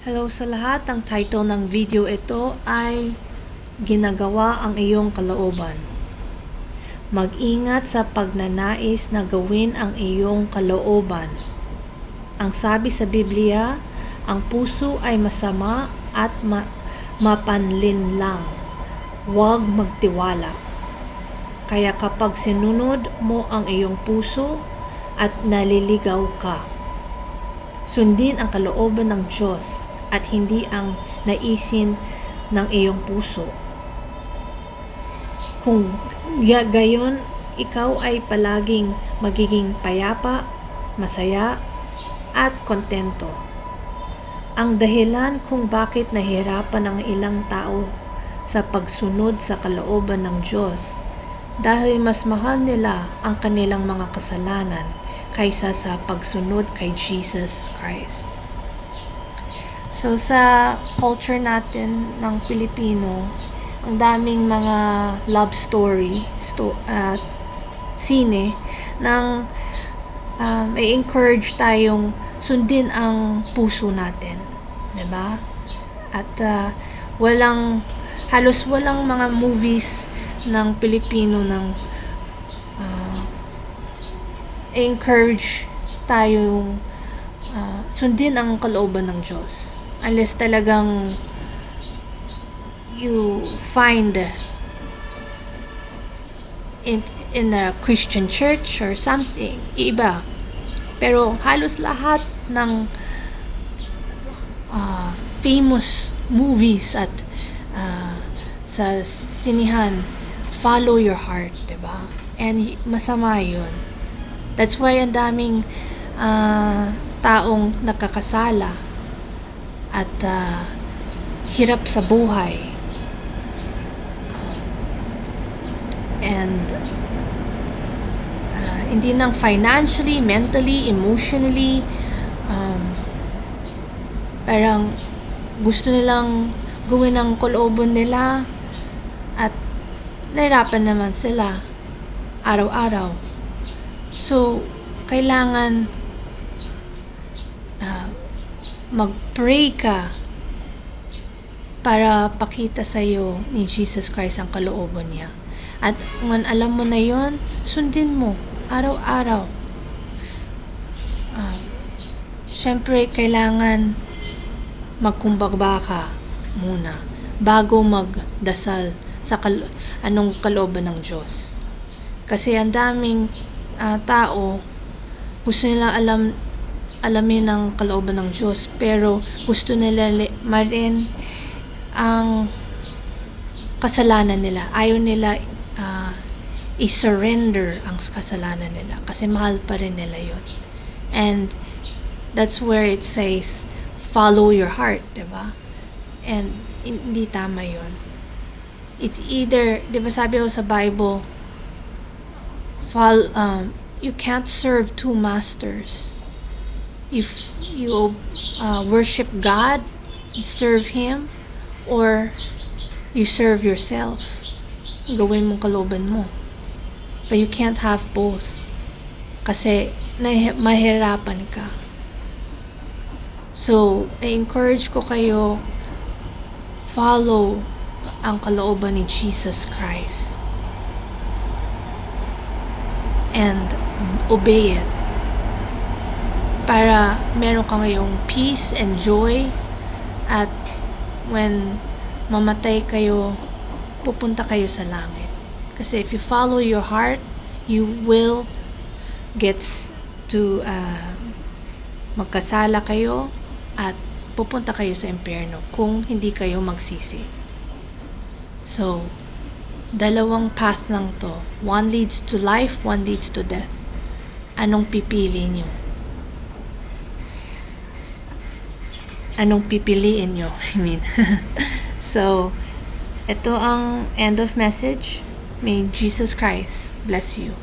Hello sa lahat. Ang title ng video ito ay Ginagawa ang iyong kalooban. Mag-ingat sa pagnanais na gawin ang iyong kalooban. Ang sabi sa Biblia, ang puso ay masama at ma- mapanlin lang. Huwag magtiwala. Kaya kapag sinunod mo ang iyong puso at naliligaw ka, sundin ang kalooban ng Diyos at hindi ang naisin ng iyong puso. Kung ga- gayon, ikaw ay palaging magiging payapa, masaya, at kontento. Ang dahilan kung bakit nahirapan ang ilang tao sa pagsunod sa kalooban ng Diyos dahil mas mahal nila ang kanilang mga kasalanan kaysa sa pagsunod kay Jesus Christ. So sa culture natin ng Pilipino, ang daming mga love story sto- at sine nang um, i-encourage tayong sundin ang puso natin, 'di ba? At uh, walang halos walang mga movies ng Pilipino ng uh, encourage tayong uh, sundin ang kalooban ng Diyos. Unless talagang you find in, in a Christian church or something, iba. Pero halos lahat ng uh, famous movies at uh, sa sinihan, follow your heart, 'di ba? And masama 'yun. That's why ang daming uh, taong nakakasala at uh, hirap sa buhay. And uh, hindi nang financially, mentally, emotionally, um, parang gusto nilang gawin ang kolobon nila at nahirapan naman sila araw-araw. So, kailangan uh, mag-pray ka para pakita sa iyo ni Jesus Christ ang kalooban niya. At kung alam mo na yon, sundin mo araw-araw. Uh, Siyempre, kailangan magkumbagba ka muna bago magdasal sa kal- anong kalooban ng Diyos. Kasi ang daming uh, tao gusto nila alam alamin ang kalooban ng Diyos pero gusto nila marin ang kasalanan nila. Ayaw nila uh, i-surrender ang kasalanan nila kasi mahal pa rin nila yon And that's where it says follow your heart, 'di ba? And hindi tama yon It's either, 'di ba sabi ko sa Bible, fall, um, you can't serve two masters. If you uh, worship God, serve Him, or you serve yourself. Gawin mong kaloban mo. But you can't have both. Kasi mahirapan ka. So, I encourage ko kayo follow ang kalooban ni Jesus Christ. And obey it. Para meron ka ngayong peace and joy at when mamatay kayo, pupunta kayo sa langit. Kasi if you follow your heart, you will get to uh, magkasala kayo at pupunta kayo sa impyerno kung hindi kayo magsisi. So, dalawang path lang to. One leads to life, one leads to death. Anong pipili nyo? Anong pipiliin nyo? I mean. so, ito ang end of message. May Jesus Christ bless you.